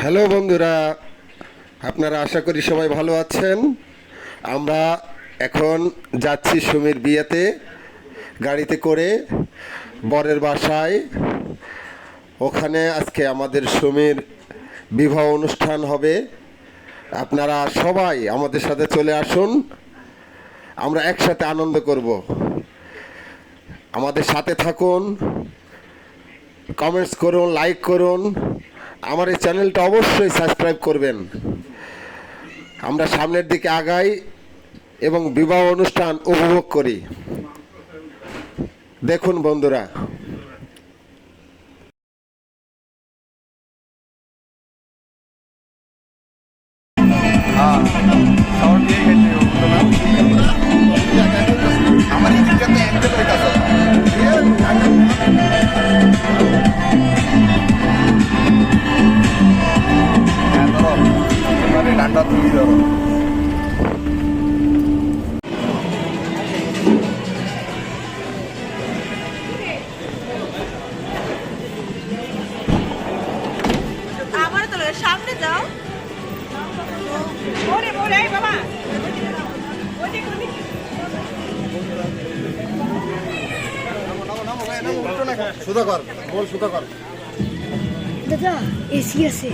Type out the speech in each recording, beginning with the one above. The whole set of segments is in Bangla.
হ্যালো বন্ধুরা, আপনারা আশা করি সবাই ভালো আছেন। আমরা এখন যাচ্ছি সুমির বিয়েতে গাড়িতে করে বরের বাসায়। ওখানে আজকে আমাদের সুমির বিবাহ অনুষ্ঠান হবে। আপনারা সবাই আমাদের সাথে চলে আসুন। আমরা একসাথে আনন্দ করব। আমাদের সাথে থাকুন। কমেন্টস করুন লাইক করুন। আমার এই চ্যানেলটা অবশ্যই সাবস্ক্রাইব করবেন। আমরা সামনের দিকে আগাই এবং বিবাহ অনুষ্ঠান উপভোগ করি। দেখুন বন্ধুরা। তো লাগে, সামনে যাও ওরে ওরে বাবা ওদিক ওদিক সুদা কর বল সুদা কর দাদা এসি আছে।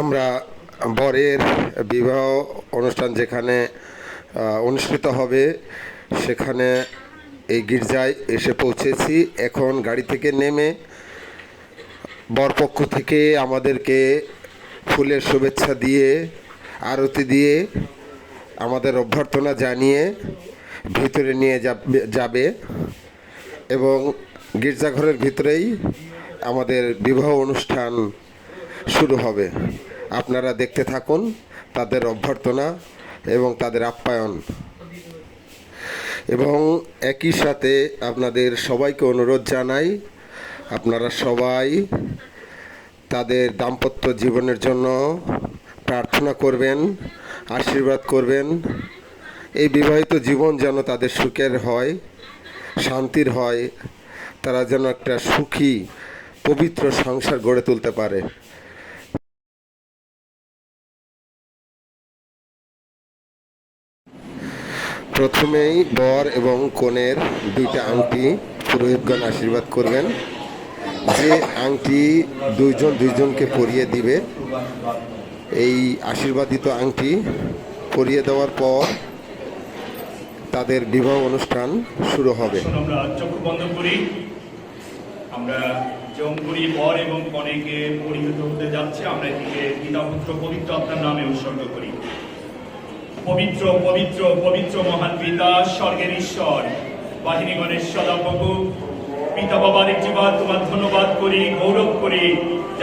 আমরা বরের বিবাহ অনুষ্ঠান যেখানে অনুষ্ঠিত হবে, সেখানে এই গির্জায় এসে পৌঁছেছি। এখন গাড়ি থেকে নেমে বরপক্ষ থেকে আমাদেরকে ফুলের শুভেচ্ছা দিয়ে, আরতি দিয়ে আমাদের অভ্যর্থনা জানিয়ে ভিতরে নিয়ে যাবে- এবং গির্জাঘরের ভিতরেই আমাদের বিবাহ অনুষ্ঠান শুরু হবে। আপনারা দেখতে থাকুন তাদের অভ্যর্থনা এবং তাদের আপ্যায়ন। এবং একই সাথে আপনাদের সবাইকে অনুরোধ জানাই আপনারা সবাই তাদের দাম্পত্য জীবনের জন্য প্রার্থনা করবেন, আশীর্বাদ করবেন। এই বিবাহিত জীবন যেন তাদের সুখের হয়, শান্তির হয়, তারা যেন একটা সুখী, পবিত্র সংসার গড়ে তুলতে পারে। প্রথমেই বর এবং কনের দুইটা আংটি পুরোহিতগণ আশীর্বাদ করবেন। যে আংটি দুইজন, দুইজনকে পরিয়ে দিবে, এই আশীর্বাদিত আংটি পরিয়ে দেওয়ার পর তাদের বিবাহ অনুষ্ঠান শুরু হবে। আমরা চক্ষু বন্ধ করি। আমরা জঙ্গুরি বর এবং কনেকে পরিহিত হতে যাচ্ছে। আমরা এটিকে পিতা পুত্র পবিত্র আত্মার নামে উৎসর্গ করি। পবিত্র পবিত্র পবিত্র মহান পিতা, স্বর্গের ঈশ্বর, বাহিনীগণের সদাপ্রভু পিতা বাবার জীবন তোমার ধন্যবাদ করি, গৌরব করি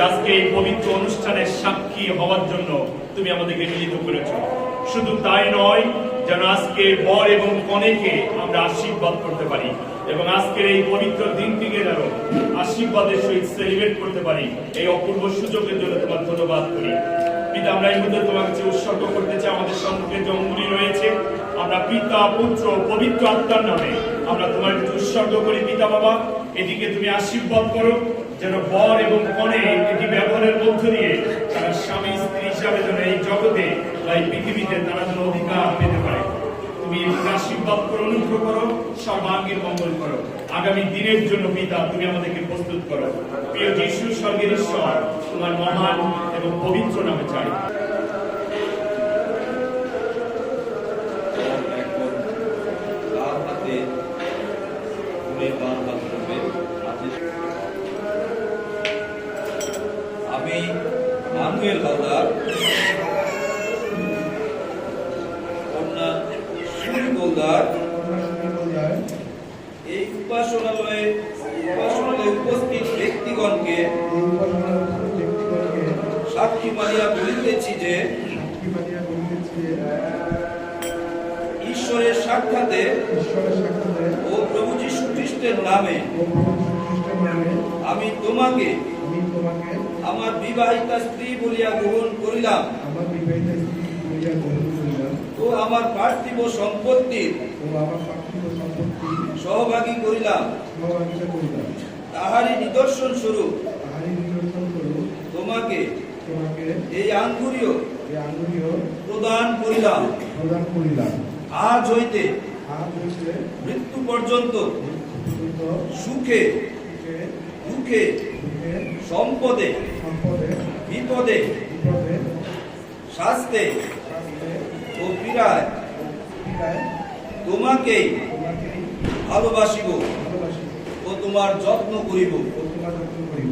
আজকে এই পবিত্র অনুষ্ঠানের সাক্ষী হওয়ার জন্য তুমি আমাদেরকে মিলিত করেছ। শুধু তাই নয়, যেন আজকে বর এবং কনেকে আমরা আশীর্বাদ করতে পারি এবং আজকের এই পবিত্র দিনটিকে যেন আশীর্বাদের সহিত সেলিব্রেট করতে পারি। এই অপূর্ব সুযোগের জন্য তোমার ধন্যবাদ করি। পিতা, আমরা এই মুহূর্তে তোমার কাছে উৎসর্গ করতে চাই, আমাদের সম্মুখে জঙ্গুলি রয়েছে, আমরা পিতা, পুত্র, পবিত্র আত্মার নামে আমরা তোমার উৎসর্গ করি, পিতা বাবা। এদিকে তুমি আশীর্বাদ করো, যেন বর এবং কনে এটি ব্যবহারের মধ্য দিয়ে তারা স্বামী, স্ত্রী হিসাবে যেন এই জগতে বা এই পৃথিবীতে তারা যেন অধিকার পেতে পারে। তুমি এটিকে আশীর্বাদ করো, অনুগ্রহ করো সর্বাঙ্গীর মঙ্গল করো। আগামী দিনের জন্য পিতা, তুমি আমাদেরকে প্রস্তুত করো। প্রিয় যিশু স্বর্গের ঈশ্বর, তোমার মহান এবং পবিত্র নামে চাই। সাক্ষী মারিয়া বলিতেছি যে ঈশ্বরের সাক্ষাতে ও প্রভু যীশু খ্রিস্টের নামে আমি তোমাকে আমার বিবাহিতা স্ত্রী বলিয়া গ্রহণ করিলাম। বলিয়া ও আমার পার্থিব সম্পত্তির সহভাগী করিলাম। তাহারই নিদর্শন স্বরূপ তোমাকে তোমাকে এই আঙ্গুরীয় এই আঙ্গুলীয় প্রদান করিলাম। প্রদান করিলাম। আজ হইতে আজ হইতে মৃত্যু পর্যন্ত সুখে দুঃখে সম্পদে সম্পদে বিপদে বিপদে স্বাস্থ্যে ও পীড়ায় তোমাকেই ভালোবাসিব ভালোবাসি ও তোমার যত্ন করিব। ও তোমার যত্ন করিব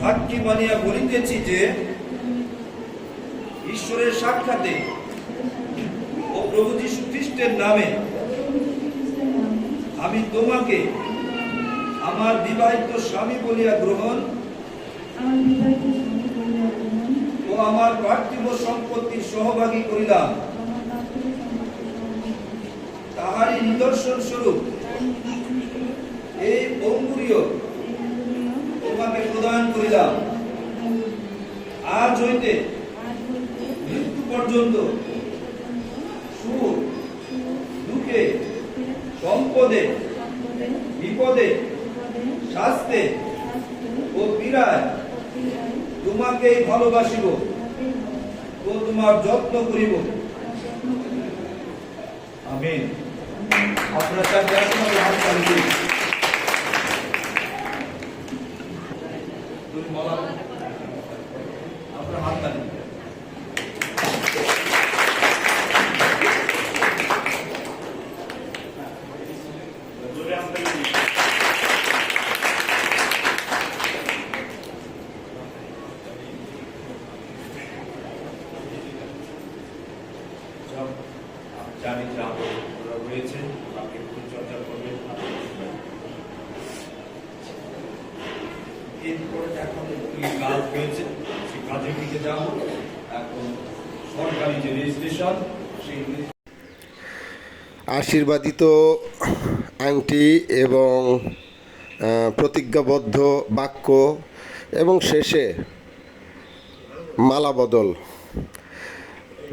সাক্ষী মানিয়া বলিতেছি যে ঈশ্বরের সাক্ষাতে ও প্রভু যীশু খ্রিস্টের নামে আমি তোমাকে আমার বিবাহিত স্বামী বলিয়া গ্রহণ ও আমার পার্থিব সম্পত্তির সহভাগী করিলাম। তাহারই নিদর্শন স্বরূপ এই অঙ্গুরীয় তোমাকে প্রদান করিলাম। আজ হইতে মৃত্যু পর্যন্ত সুখ, দুঃখে, সম্পদে, বিপদে স্বাস্থ্যে ও পীড়ায় তোমাকেই ভালোবাসিব ও তোমার যত্ন করিব। আমিন। আপনার চারটে আসুন আমি হাত তালি দিই। তুমি বলো। আপনার হাত তালি দিন। জোরে হাত তালি দিন। আমি জানি যে আপনি চর্চা করবেন এরপরে এখন কাজ সেই কাজের দিকে যাব। এখন সরকারি যে রেজিস্ট্রেশন, সেই আশীর্বাদিত আংটি এবং প্রতিজ্ঞাবদ্ধ বাক্য এবং শেষে মালা বদল।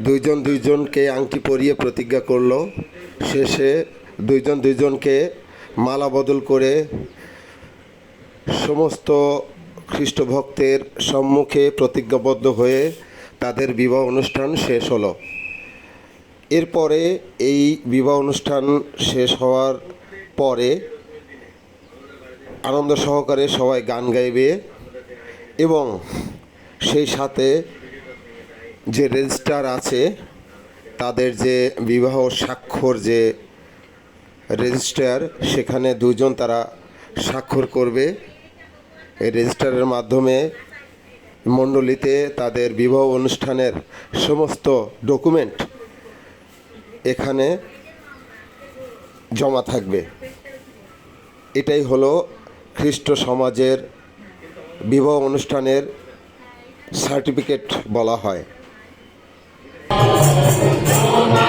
দুইজন দুইজনকে আংটি পরিয়ে প্রতিজ্ঞা করল। শেষে দুইজন দুইজনকে মালা বদল করে সমস্ত খ্রিস্ট ভক্তের সম্মুখে প্রতিজ্ঞাবদ্ধ হয়ে তাদের বিবাহ অনুষ্ঠান শেষ হলো। এরপরে এই বিবাহ অনুষ্ঠান শেষ হওয়ার পরে আনন্দ সহকারে সবাই গান গাইবে এবং সেই সাথে যে রেজিস্টার আছে, তাদের যে বিবাহ স্বাক্ষর যে রেজিস্টার, সেখানে দুজন তারা স্বাক্ষর করবে। এই রেজিস্টারের মাধ্যমে মণ্ডলীতে তাদের বিবাহ অনুষ্ঠানের সমস্ত ডকুমেন্ট এখানে জমা থাকবে। এটাই হলো খ্রিস্ট সমাজের বিবাহ অনুষ্ঠানের সার্টিফিকেট বলা হয়। জোরে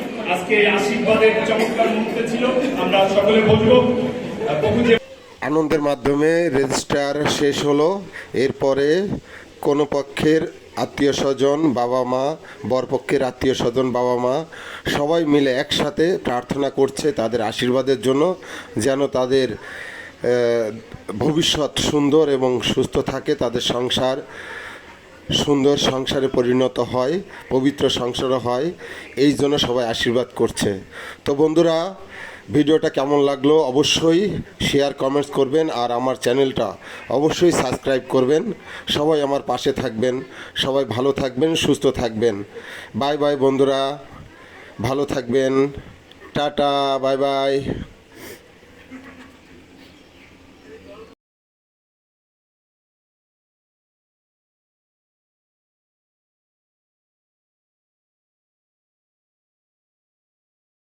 আনন্দের মাধ্যমে রেজিস্টার শেষ হলো। এরপরে কোনো পক্ষের আত্মীয় স্বজন, বাবা মা বরপক্ষের আত্মীয় স্বজন, বাবা মা সবাই মিলে একসাথে প্রার্থনা করছে তাদের আশীর্বাদের জন্য, যেন তাদের ভবিষ্যৎ সুন্দর এবং সুস্থ থাকে, তাদের সংসার সুন্দর সংসারে পরিণত হয়, পবিত্র সংসারও হয়, এই জন্য সবাই আশীর্বাদ করছে। তো বন্ধুরা, ভিডিওটা কেমন লাগল অবশ্যই শেয়ার কমেন্টস করবেন আর আমার চ্যানেলটা অবশ্যই সাবস্ক্রাইব করবেন। সবাই আমার পাশে থাকবেন, সবাই ভালো থাকবেন, সুস্থ থাকবেন। বাই বাই বন্ধুরা, ভালো থাকবেন। Tata bye bye